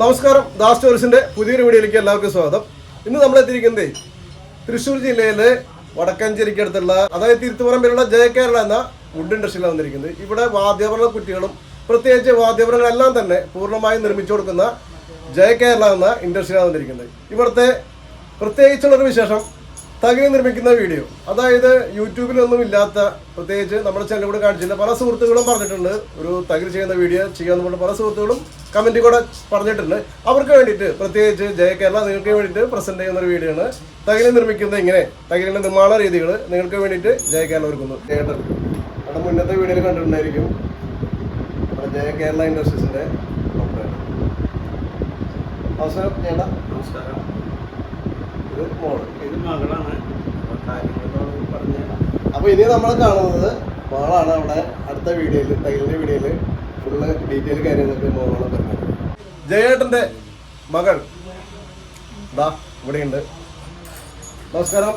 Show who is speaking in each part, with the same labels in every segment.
Speaker 1: നമസ്കാരം ദാസ് സ്റ്റോറീസിന്റെ പുതിയൊരു വീഡിയോയിലേക്ക് എല്ലാവർക്കും സ്വാഗതം ഇന്ന് നമ്മൾ എത്തിയിരിക്കുന്നത് തൃശ്ശൂർ ജില്ലയിലെ വടക്കഞ്ചേരിക്ക് അടുത്തുള്ള അതായത് തിരുത്തുപുറം പേരുള്ള കേരള എന്ന വുഡ് ഇൻഡസ്ട്രിയിലാണ് വന്നിരിക്കുന്നത് ഇവിടെ വാദ്യാഭരണ കുട്ടികളും പ്രത്യേകിച്ച് വാദ്യാഭരണങ്ങളെല്ലാം തന്നെ പൂർണ്ണമായും നിർമ്മിച്ചു കൊടുക്കുന്ന കേരള എന്ന ഇൻഡസ്ട്രിയിലാണ് വന്നിരിക്കുന്നത് ഇവിടുത്തെ പ്രത്യേകിച്ചുള്ളൊരു വിശേഷം തകിരി നിർമ്മിക്കുന്ന വീഡിയോ അതായത് യൂട്യൂബിലൊന്നും ഇല്ലാത്ത പ്രത്യേകിച്ച് നമ്മുടെ ചാനൽ കൂടെ കാണിച്ചില്ല പല സുഹൃത്തുക്കളും പറഞ്ഞിട്ടുണ്ട് ഒരു തകിരി ചെയ്യുന്ന വീഡിയോ ചെയ്യാന്ന് പറഞ്ഞ പല സുഹൃത്തുക്കളും കമന്റ് കൂടെ പറഞ്ഞിട്ടുണ്ട് അവർക്ക് വേണ്ടിയിട്ട് പ്രത്യേകിച്ച് ജയ കേരള നിങ്ങൾക്ക് വേണ്ടിയിട്ട് പ്രസന്റ് ചെയ്യുന്ന ഒരു വീഡിയോ ആണ് തകിരി നിർമ്മിക്കുന്നത് ഇങ്ങനെ തകരിന്റെ നിർമ്മാണ രീതികൾ നിങ്ങൾക്ക് വേണ്ടിയിട്ട് ജയ കേരള ഒരുക്കുന്നു നമ്മുടെ മുന്നത്തെ വീഡിയോയിൽ കണ്ടിട്ടുണ്ടായിരിക്കും ജയ കേരള ഇൻഡസ്ട്രീസിന്റെ ചേട്ടാ നമസ്കാരം അപ്പൊ പറഞ്ഞ അപ്പോൾ ഇനി നമ്മൾ കാണുന്നത് മോളാണ് അവിടെ അടുത്ത വീഡിയോയിൽ തൈലിൻ്റെ വീഡിയോയിൽ ഫുള്ള് ഡീറ്റെയിൽ കാര്യങ്ങളൊക്കെ മോളാണ് പറഞ്ഞത് ജയേട്ടൻ്റെ മകൾ ദാ ഇവിടെയുണ്ട് നമസ്കാരം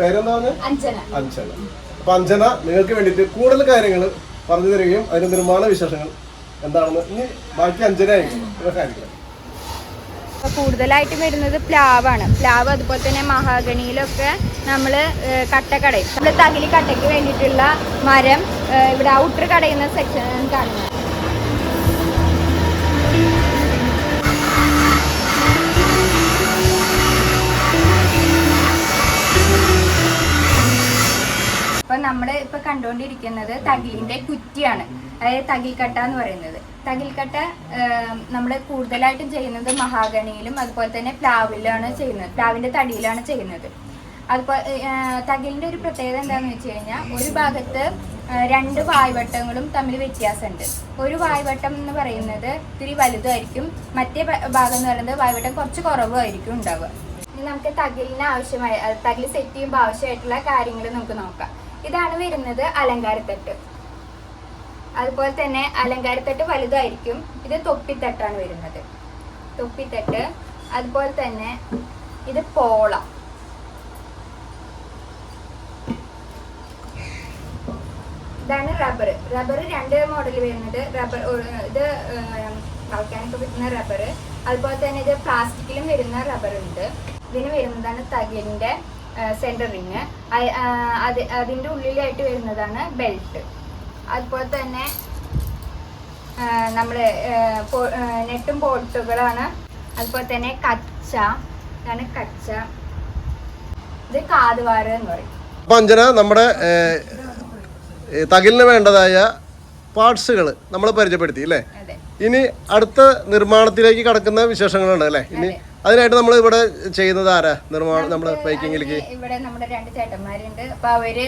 Speaker 1: പേരെന്താണ് അഞ്ജന അപ്പൊ അഞ്ജന നിങ്ങൾക്ക് വേണ്ടിട്ട് കൂടുതൽ കാര്യങ്ങൾ പറഞ്ഞു തരികയും അതിന്റെ നിർമ്മാണ വിശേഷങ്ങൾ എന്താണെന്ന് ഇനി ബാക്കി അഞ്ജന ആയിരിക്കും കാര്യങ്ങൾ
Speaker 2: അപ്പോൾ കൂടുതലായിട്ട് വരുന്നത് പ്ലാവാണ് പ്ലാവ് അതുപോലെ തന്നെ മഹാഗണിയിലൊക്കെ നമ്മൾ കട്ടക്കടയും നമ്മൾ തകിലി കട്ടയ്ക്ക് വേണ്ടിയിട്ടുള്ള മരം ഇവിടെ ഔട്ടർ കടയുന്ന സെക്ഷൻ കാണുന്നത് അപ്പൊ നമ്മൾ ഇപ്പൊ കണ്ടുകൊണ്ടിരിക്കുന്നത് തകിലിന്റെ കുറ്റിയാണ് അതായത് തകിൽക്കട്ട എന്ന് പറയുന്നത് തകിൽക്കട്ട നമ്മൾ കൂടുതലായിട്ടും ചെയ്യുന്നത് മഹാഗണിയിലും അതുപോലെ തന്നെ പ്ലാവിലാണ് ചെയ്യുന്നത് പ്ലാവിൻ്റെ തടിയിലാണ് ചെയ്യുന്നത് അതുപോലെ തകിലിൻ്റെ ഒരു പ്രത്യേകത എന്താണെന്ന് വെച്ച് കഴിഞ്ഞാൽ ഒരു ഭാഗത്ത് രണ്ട് വായ്വട്ടങ്ങളും തമ്മിൽ വ്യത്യാസമുണ്ട് ഒരു വായ്വട്ടം എന്ന് പറയുന്നത് ഇത്തിരി വലുതായിരിക്കും മറ്റേ ഭാഗം എന്ന് പറയുന്നത് വായ്വട്ടം കുറച്ച് കുറവായിരിക്കും ഉണ്ടാവുക ഇനി നമുക്ക് തകിലിന് ആവശ്യമായ തകിൽ സെറ്റ് ചെയ്യുമ്പോൾ ആവശ്യമായിട്ടുള്ള കാര്യങ്ങൾ നമുക്ക് നോക്കാം ഇതാണ് വരുന്നത് അലങ്കാരത്തട്ട് അതുപോലെ തന്നെ അലങ്കാരത്തട്ട് വലുതായിരിക്കും ഇത് തൊപ്പിത്തട്ടാണ് വരുന്നത് തൊപ്പിത്തട്ട് അതുപോലെ തന്നെ ഇത് പോള ഇതാണ് റബ്ബർ റബ്ബർ രണ്ട് മോഡൽ വരുന്നത് റബ്ബർ ഇത് വളയ്ക്കാനൊക്കെ വരുന്ന റബ്ബർ അതുപോലെ തന്നെ ഇത് പ്ലാസ്റ്റിക്കിലും വരുന്ന റബ്ബർ ഉണ്ട് ഇതിന് വരുന്നതാണ് തകിലിൻ്റെ സെൻറ്റർ റിങ് അതിൻ്റെ ഉള്ളിലായിട്ട് വരുന്നതാണ് ബെൽറ്റ് അതുപോലെ തന്നെ നമ്മൾ നെട്ടും ബോട്ടുകളാണ് അതുപോലെ തന്നെ കച്ച ഇതാണ് കച്ച ഇത് കാതുവാര എന്ന് പറയും
Speaker 1: നമ്മുടെ തകിലിന് വേണ്ടതായ പാർട്സുകൾ നമ്മൾ പരിചയപ്പെടുത്തി അല്ലേ ഇനി അടുത്ത നിർമ്മാണത്തിലേക്ക് കടക്കുന്ന വിശേഷങ്ങളുണ്ട് അല്ലേ ഇനി അതിനായിട്ട് നമ്മൾ ഇവിടെ ചെയ്യുന്നത് ആരാ നിർമ്മാണം
Speaker 2: നമ്മൾ ബൈക്കിങ്ങിലേക്ക് ഇവിടെ നമ്മുടെ രണ്ട് ചേട്ടന്മാരുണ്ട് അപ്പൊ അവര്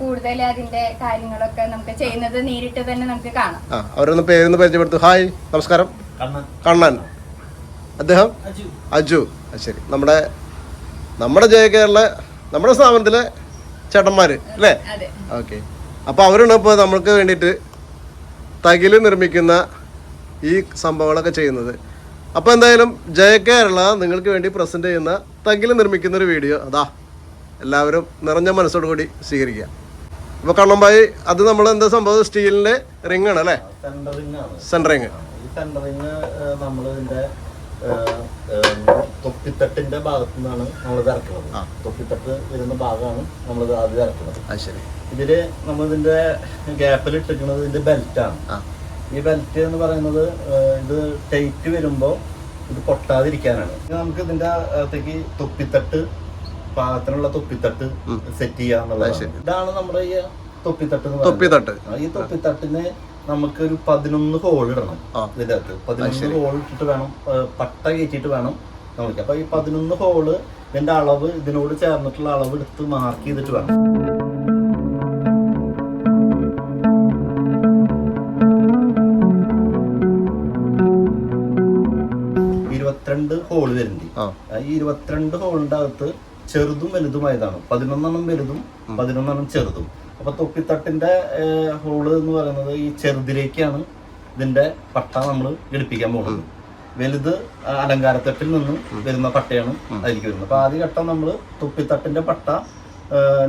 Speaker 2: കൂടുതൽ അതിന്റെ കാര്യങ്ങളൊക്കെ നമുക്ക് ചെയ്യുന്നത് നേരിട്ട് തന്നെ നമുക്ക് കാണാം അവരൊന്ന്
Speaker 1: പേരൊന്ന് പരിചയപ്പെടുത്തു ഹായ് നമസ്കാരം കണ്ണൻ അദ്ദേഹം അജു ശരി നമ്മുടെ നമ്മുടെ ജയ കേരള നമ്മുടെ സ്ഥാപനത്തിലെ ചേട്ടന്മാര് അല്ലേ ഓക്കെ അപ്പൊ അവരാണ് ഇപ്പൊ നമ്മൾക്ക് വേണ്ടിയിട്ട് തകില് നിർമ്മിക്കുന്ന ഈ സംഭവങ്ങളൊക്കെ ചെയ്യുന്നത് അപ്പോൾ എന്തായാലും ജയ കേരള നിങ്ങൾക്ക് വേണ്ടി പ്രസന്റ് ചെയ്യുന്ന തങ്കിൽ നിർമ്മിക്കുന്ന ഒരു വീഡിയോ അതാ എല്ലാവരും നിറഞ്ഞ മനസ്സോട് കൂടി സ്വീകരിക്കുക അപ്പോൾ കണ്ണമ്പായി അത് നമ്മൾ എന്താ സംഭവം സ്റ്റീലിന്റെ റിംഗ് ആണ് അല്ലേ സെന്ററിങ്
Speaker 3: തൊപ്പിത്തട്ടിന്റെ ഭാഗത്ത് നിന്നാണ് നമ്മൾ ഇറക്കുന്നത് തൊപ്പിത്തട്ട് വരുന്ന ഭാഗമാണ് നമ്മൾ ആദ്യം ഇറക്കുന്നത് ശരി ഇതില് നമ്മളിതിന്റെ ഗ്യാപ്പിൽ ഇട്ടിരിക്കുന്നത് ഇതിന്റെ ബെൽറ്റാണ് ഈ ബെൽറ്റ് എന്ന് പറയുന്നത് ഇത് ടൈറ്റ് വരുമ്പോൾ ഇത് പൊട്ടാതിരിക്കാനാണ് നമുക്ക് ഇതിന്റെ അകത്തേക്ക് തൊപ്പിത്തട്ട് പാകത്തിനുള്ള തൊപ്പിത്തട്ട് സെറ്റ് ചെയ്യാന്നുള്ളത് ഇതാണ് നമ്മുടെ ഈ തൊപ്പിത്തട്ട് തൊപ്പിത്തട്ട് ഈ തൊപ്പിത്തട്ടിന് നമുക്ക് ഒരു പതിനൊന്ന് ഹോൾ ഇടണം ഇതിന്റെ അകത്ത് പതിനൊന്ന് ഹോൾ ഇട്ടിട്ട് വേണം പട്ട കയറ്റിയിട്ട് വേണം നമുക്ക് അപ്പൊ ഈ പതിനൊന്ന് ഹോള് ഇതിന്റെ അളവ് ഇതിനോട് ചേർന്നിട്ടുള്ള അളവ് എടുത്ത് മാർക്ക് ചെയ്തിട്ട് വേണം ഹോൾ വരുന്നത് ഈ ഇരുപത്തിരണ്ട് ഹോളിന്റെ അകത്ത് ചെറുതും വലുതുമായതാണ് പതിനൊന്നെണ്ണം വലുതും പതിനൊന്നെണ്ണം ചെറുതും അപ്പൊ തൊപ്പിത്തട്ടിന്റെ ഹോള് എന്ന് പറയുന്നത് ഈ ചെറുതിലേക്കാണ് ഇതിന്റെ പട്ട നമ്മൾ ഘടിപ്പിക്കാൻ പോകുന്നത് വലുത് അലങ്കാരത്തട്ടിൽ നിന്നും വരുന്ന പട്ടയാണ് അതിലേക്ക് വരുന്നത് അപ്പൊ ആദ്യ ഘട്ടം നമ്മൾ തൊപ്പിത്തട്ടിന്റെ പട്ട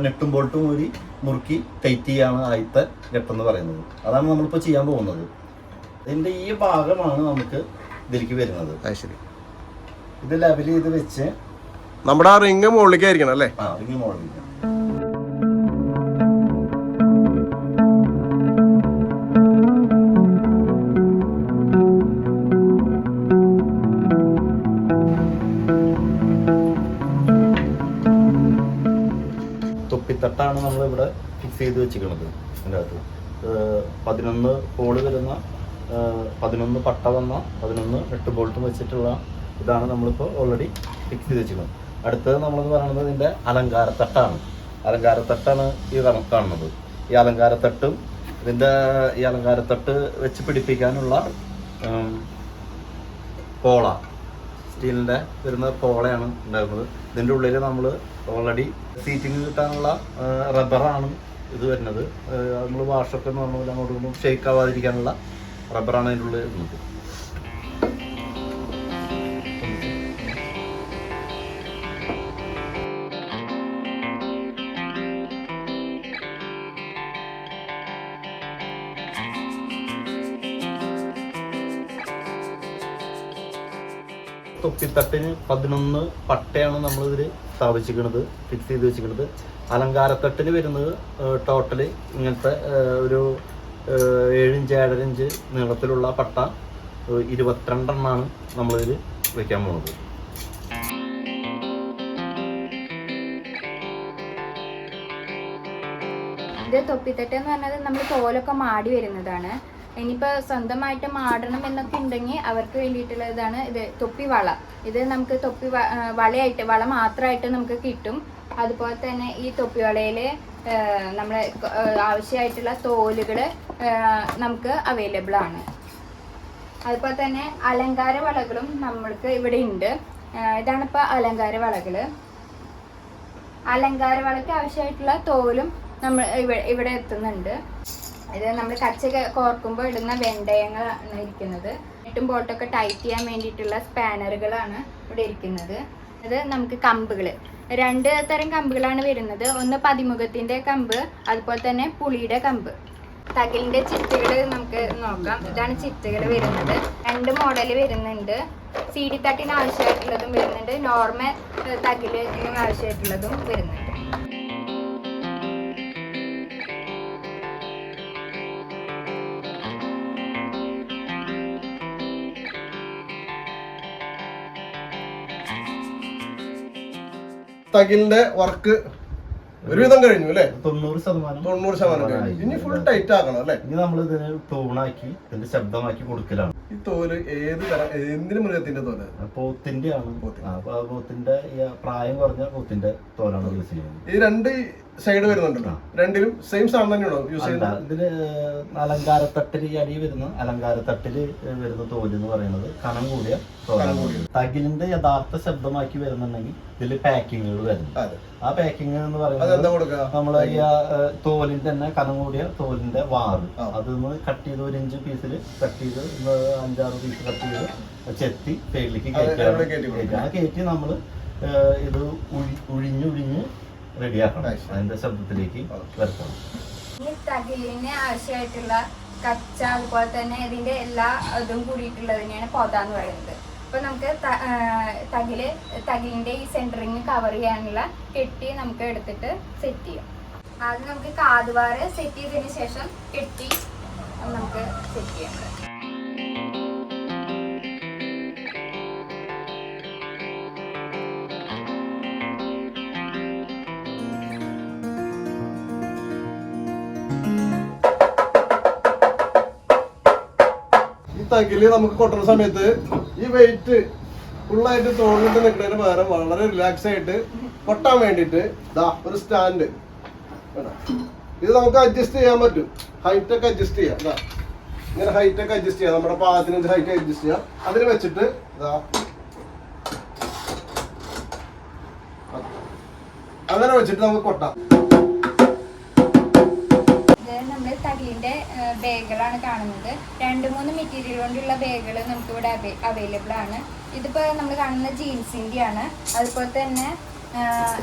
Speaker 3: നെട്ടും ബോൾട്ടും കൂടി മുറുക്കി ടൈറ്റ് ചെയ്യാണ് ആദ്യത്തെ ഘട്ടം എന്ന് പറയുന്നത് അതാണ് നമ്മളിപ്പോ ചെയ്യാൻ പോകുന്നത് ഇതിന്റെ ഈ ഭാഗമാണ് നമുക്ക് ഇതിലേക്ക് വരുന്നത് ഇത് ലെവൽ ചെയ്ത് വെച്ച്
Speaker 1: നമ്മുടെ ആ റിംഗ് മുകളിലേക്കായിരിക്കണം അല്ലേ ആ മുകളിലേക്ക്
Speaker 3: തൊപ്പിത്തട്ടാണ് നമ്മൾ ഇവിടെ ഫിക്സ് ചെയ്ത് വെച്ചിരിക്കുന്നത് ഇതിൻ്റെ അകത്ത് പതിനൊന്ന് ഹോള് വരുന്ന പതിനൊന്ന് പട്ട വന്ന പതിനൊന്ന് എട്ട് ബോൾട്ടും വെച്ചിട്ടുള്ള ഇതാണ് നമ്മളിപ്പോൾ ഓൾറെഡി ഫിക്സ് ചെയ്ത് വെച്ചിരിക്കുന്നത് അടുത്തത് നമ്മളെന്ന് പറയുന്നത് ഇതിൻ്റെ അലങ്കാരത്തട്ടാണ് അലങ്കാരത്തട്ടാണ് ഈ കാണുന്നത് ഈ അലങ്കാരത്തട്ടും ഇതിൻ്റെ ഈ അലങ്കാരത്തട്ട് വെച്ച് പിടിപ്പിക്കാനുള്ള പോള സ്റ്റീലിൻ്റെ വരുന്ന പോളയാണ് ഉണ്ടാകുന്നത് ഇതിൻ്റെ ഉള്ളിൽ നമ്മൾ ഓൾറെഡി സീറ്റിംഗ് കിട്ടാനുള്ള റബ്ബറാണ് ഇത് വരുന്നത് നമ്മൾ വാഷൊക്കെ പറഞ്ഞാൽ അങ്ങോട്ട് ഷേക്ക് ആവാതിരിക്കാനുള്ള റബ്ബറാണ് അതിൻ്റെ ഉള്ളിൽ വരുന്നത് തൊപ്പിത്തട്ടിന് പതിനൊന്ന് പട്ടയാണ് നമ്മളിതിൽ സ്ഥാപിച്ചിരിക്കുന്നത് ഫിക്സ് ചെയ്ത് വെച്ചിരിക്കുന്നത് അലങ്കാരത്തട്ടിന് വരുന്നത് ടോട്ടലി ഇങ്ങനത്തെ ഒരു ഏഴിഞ്ച് ഏഴരഞ്ച് ഇഞ്ച് നീളത്തിലുള്ള പട്ട ഇരുപത്തിരണ്ടെണ്ണമാണ് നമ്മളിതിൽ വയ്ക്കാൻ പോകുന്നത്
Speaker 2: ഇത് തൊപ്പിത്തട്ട് എന്ന് പറഞ്ഞത് നമ്മൾ തോലൊക്കെ മാടി വരുന്നതാണ് ഇനിയിപ്പോൾ സ്വന്തമായിട്ട് മാടണം എന്നൊക്കെ ഉണ്ടെങ്കിൽ അവർക്ക് വേണ്ടിയിട്ടുള്ളതാണ് ഇത് തൊപ്പി വള ഇത് നമുക്ക് തൊപ്പി വളയായിട്ട് വള മാത്രമായിട്ട് നമുക്ക് കിട്ടും അതുപോലെ തന്നെ ഈ തൊപ്പി വളയിൽ നമ്മളെ ആവശ്യമായിട്ടുള്ള തോലുകൾ നമുക്ക് അവൈലബിൾ ആണ് അതുപോലെ തന്നെ അലങ്കാര വളകളും നമ്മൾക്ക് ഇവിടെ ഉണ്ട് ഇതാണ് ഇപ്പോൾ അലങ്കാര വളകൾ അലങ്കാര വളയ്ക്ക് ആവശ്യമായിട്ടുള്ള തോലും നമ്മൾ ഇവിടെ എത്തുന്നുണ്ട് ഇത് നമ്മൾ കച്ച കോർക്കുമ്പോൾ ഇടുന്ന വെണ്ടയങ്ങളാണ് ഇരിക്കുന്നത് എട്ടും ബോട്ടൊക്കെ ടൈറ്റ് ചെയ്യാൻ വേണ്ടിയിട്ടുള്ള സ്പാനറുകളാണ് ഇവിടെ ഇരിക്കുന്നത് അത് നമുക്ക് കമ്പുകൾ രണ്ട് തരം കമ്പുകളാണ് വരുന്നത് ഒന്ന് പതിമുഖത്തിൻ്റെ കമ്പ് അതുപോലെ തന്നെ പുളിയുടെ കമ്പ് തകിലിൻ്റെ ചിത്തുകൾ നമുക്ക് നോക്കാം ഇതാണ് ചിത്തുകൾ വരുന്നത് രണ്ട് മോഡൽ വരുന്നുണ്ട് സി ഡി തട്ടിന് ആവശ്യമായിട്ടുള്ളതും വരുന്നുണ്ട് നോർമൽ തകിലിന് ആവശ്യമായിട്ടുള്ളതും വരുന്നുണ്ട്
Speaker 1: തകിലിന്റെ വർക്ക് ഒരുവിധം കഴിഞ്ഞു അല്ലേ തൊണ്ണൂറ് ശതമാനം തൊണ്ണൂറ് ശതമാനം കഴിഞ്ഞു ഇനി ഫുൾ ടൈറ്റ് ആക്കണം അല്ലേ ഇനി നമ്മൾ ഇതിനെ ടൂണാക്കി ഇതിന്റെ ശബ്ദമാക്കി കൊടുക്കലാണ് ഈ തോല് ഏത് തരം എന്തിനു മൃഗത്തിന്റെ തോല് പോത്തിന്റെ ആണ് പോത്തിന്റെ പ്രായം കുറഞ്ഞ പോത്തിന്റെ തോലാണ് യൂസ് ചെയ്യുന്നത് ഈ രണ്ട് സൈഡ് വരുന്നുണ്ടല്ലോ രണ്ടിലും സെയിം സാധനം തന്നെയാണോ യൂസ് ചെയ്യുന്നത് ഇതില് അലങ്കാരത്തട്ടിൽ അടി വരുന്ന അലങ്കാരത്തട്ടില് വരുന്ന തോല് എന്ന് പറയുന്നത് കനം കൂടിയ തോലാണ് തകിലിന്റെ യഥാർത്ഥ ശബ്ദമാക്കി വരുന്നുണ്ടെങ്കിൽ ഇതിൽ പാക്കിങ്ങുകൾ വരുന്നത് ആ പാക്കിങ് എന്ന് പറയുന്നത് നമ്മൾ ഈ തോലിന്റെ തന്നെ കനം കൂടിയ തോലിന്റെ വാറ് അത് കട്ട് ചെയ്ത് ഒരു ഇഞ്ച് പീസിൽ കട്ട് ചെയ്ത് അഞ്ചാറ് പീസ് കട്ട് ചെയ്ത് ചെത്തി സൈഡിലേക്ക് കയറ്റി ആ കയറ്റി നമ്മൾ ഇത് ഉഴിഞ്ഞ് ഉഴിഞ്ഞ് റെഡിയാക്കണം അതിന്റെ ശബ്ദത്തിലേക്ക് വരുത്തണം
Speaker 2: ആവശ്യമായിട്ടുള്ള കച്ച അതുപോലെ തന്നെ ഇതിന്റെ എല്ലാ ഇതും കൂടിയിട്ടുള്ളതിനെയാണ് പോതാന്ന് പറയുന്നത് അപ്പോൾ നമുക്ക് തകില് തകിലിൻ്റെ ഈ സെൻറ്ററിങ് കവർ ചെയ്യാനുള്ള കെട്ടി നമുക്ക് എടുത്തിട്ട് സെറ്റ് ചെയ്യാം ആദ്യം നമുക്ക് കാതുവാറ് സെറ്റ് ചെയ്തതിന് ശേഷം കെട്ടി നമുക്ക് സെറ്റ് ചെയ്യാം
Speaker 1: തകില് നമുക്ക് കൊട്ടുന്ന സമയത്ത് ഈ വെയിറ്റ് ഫുള്ളായിട്ട് തോന്നിട്ട് നിൽക്കുന്നതിന് പകരം വളരെ റിലാക്സ് ആയിട്ട് പൊട്ടാൻ വേണ്ടിയിട്ട് ദാ ഒരു സ്റ്റാൻഡ് ഇത് നമുക്ക് അഡ്ജസ്റ്റ് ചെയ്യാൻ പറ്റും ഒക്കെ അഡ്ജസ്റ്റ് ചെയ്യാം ദാ ഇങ്ങനെ ഒക്കെ അഡ്ജസ്റ്റ് ചെയ്യാം നമ്മുടെ പാകത്തിനഞ്ച് ഹൈറ്റ് അഡ്ജസ്റ്റ് ചെയ്യാം അതിന് വെച്ചിട്ട് ദാ അങ്ങനെ വെച്ചിട്ട് നമുക്ക് കൊട്ടാം
Speaker 2: ഇത് നമ്മൾ തടിൻ്റെ ബാഗുകളാണ് കാണുന്നത് രണ്ട് മൂന്ന് മെറ്റീരിയൽ കൊണ്ടുള്ള ബാഗുകൾ നമുക്ക് അവൈ അവൈലബിൾ ആണ് ഇതിപ്പോൾ നമ്മൾ കാണുന്ന ജീൻസിൻ്റെയാണ് അതുപോലെ തന്നെ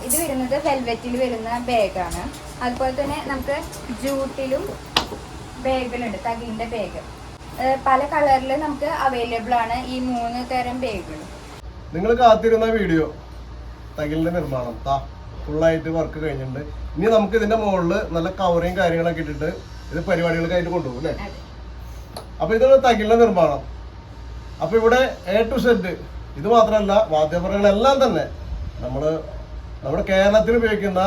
Speaker 2: ഇത് വരുന്നത് വെൽവെറ്റിൽ വരുന്ന ബാഗാണ് അതുപോലെ തന്നെ നമുക്ക് ജൂട്ടിലും ബാഗുകളുണ്ട് തകിൻ്റെ ബാഗ് പല കളറിൽ നമുക്ക് അവൈലബിൾ ആണ് ഈ മൂന്ന് തരം
Speaker 1: ബാഗുകൾ നിങ്ങൾ കാത്തിരുന്ന വീഡിയോ തകിലിന്റെ നിർമ്മാണം ഫുള്ളായിട്ട് വർക്ക് കഴിഞ്ഞിട്ടുണ്ട് ഇനി നമുക്ക് ഇതിന്റെ മുകളിൽ നല്ല കവറിങ് കാര്യങ്ങളൊക്കെ ഇട്ടിട്ട് ഇത് ആയിട്ട് കൊണ്ടുപോകും അല്ലേ അപ്പൊ ഇതാണ് തകിലിന്റെ നിർമ്മാണം അപ്പൊ ഇവിടെ എ ടു സെറ്റ് ഇത് മാത്രമല്ല വാദ്യപരങ്ങളെല്ലാം തന്നെ നമ്മൾ നമ്മുടെ കേരളത്തിൽ ഉപയോഗിക്കുന്ന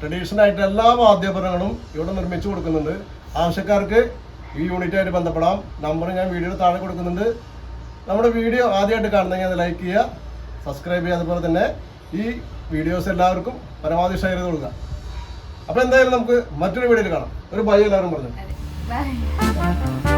Speaker 1: ട്രഡീഷണൽ ആയിട്ട് എല്ലാ വാദ്യോപകരണങ്ങളും ഇവിടെ നിർമ്മിച്ചു കൊടുക്കുന്നുണ്ട് ആവശ്യക്കാർക്ക് ഈ യൂണിറ്റായിട്ട് ബന്ധപ്പെടാം നമ്പർ ഞാൻ വീഡിയോയുടെ താഴെ കൊടുക്കുന്നുണ്ട് നമ്മുടെ വീഡിയോ ആദ്യമായിട്ട് കാണുന്നെങ്കിൽ അത് ലൈക്ക് ചെയ്യുക സബ്സ്ക്രൈബ് ചെയ്യുക അതുപോലെ തന്നെ ഈ വീഡിയോസ് എല്ലാവർക്കും പരമാവധി ഷെയർ ചെയ്ത് കൊടുക്കുക അപ്പോൾ എന്തായാലും നമുക്ക് മറ്റൊരു വീഡിയോയിൽ കാണാം ഒരു ബൈ എല്ലാവരും പറഞ്ഞു